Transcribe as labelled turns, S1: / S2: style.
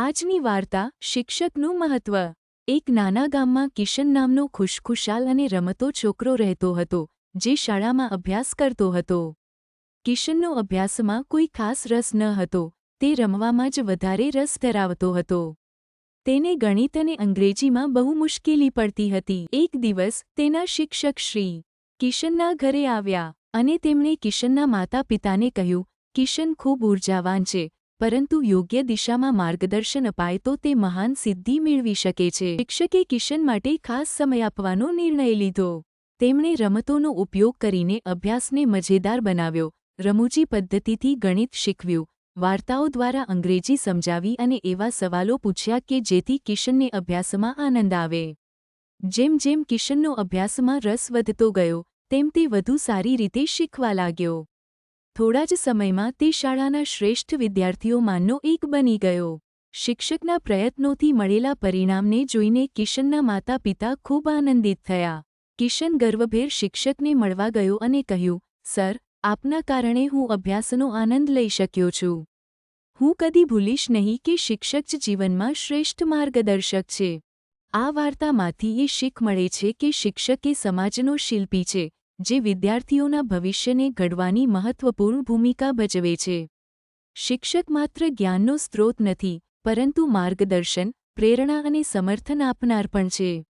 S1: આજની વાર્તા શિક્ષકનું મહત્વ. એક નાના ગામમાં કિશન નામનો ખુશખુશાલ અને રમતો છોકરો રહેતો હતો, જે શાળામાં અભ્યાસ કરતો હતો. કિશનનો અભ્યાસમાં કોઈ ખાસ રસ ન હતો, તે રમવામાં જ વધારે રસ ધરાવતો હતો. તેને ગણિત અને અંગ્રેજીમાં બહુ મુશ્કેલી પડતી હતી. એક દિવસ તેના શિક્ષક શ્રી કિશનના ઘરે આવ્યા અને તેમણે કિશનના માતા પિતાને કહ્યું, કિશન ખૂબ ઊર્જાવાન છે પરંતુ યોગ્ય દિશામાં માર્ગદર્શન અપાય તો તે મહાન સિદ્ધિ મેળવી શકે છે. શિક્ષકે કિશન માટે ખાસ સમય આપવાનો નિર્ણય લીધો. તેમણે રમતોનો ઉપયોગ કરીને અભ્યાસને મજેદાર બનાવ્યો, રમૂજી પદ્ધતિથી ગણિત શીખવ્યું, વાર્તાઓ દ્વારા અંગ્રેજી સમજાવી અને એવા સવાલો પૂછ્યા કે જેથી કિશનને અભ્યાસમાં આનંદ આવે. જેમ જેમ કિશનનો અભ્યાસમાં રસ વધતો ગયો, તેમ તે વધુ સારી રીતે શીખવા લાગ્યો. થોડા જ સમયમાં તે શાળાના શ્રેષ્ઠ વિદ્યાર્થીઓમાંનો એક બની ગયો. શિક્ષકના પ્રયત્નોથી મળેલા પરિણામને જોઈને કિશનના માતા પિતા ખૂબ આનંદિત થયા. કિશન ગર્વભેર શિક્ષકને મળવા ગયો અને કહ્યું, સર, આપના કારણે હું અભ્યાસનો આનંદ લઈ શક્યો છું. હું કદી ભૂલીશ નહીં કે શિક્ષક જ જીવનમાં શ્રેષ્ઠ માર્ગદર્શક છે. આ વાર્તામાંથી એ શીખ મળે છે કે શિક્ષક એ સમાજનો શિલ્પી છે. જે વિદ્યાર્થીઓના ભવિષ્યને ઘડવાની મહત્વપૂર્ણ ભૂમિકા ભજવે છે. શિક્ષક માત્ર જ્ઞાનનો સ્ત્રોત નથી, પરંતુ માર્ગદર્શન, પ્રેરણા અને સમર્થન આપનાર પણ છે.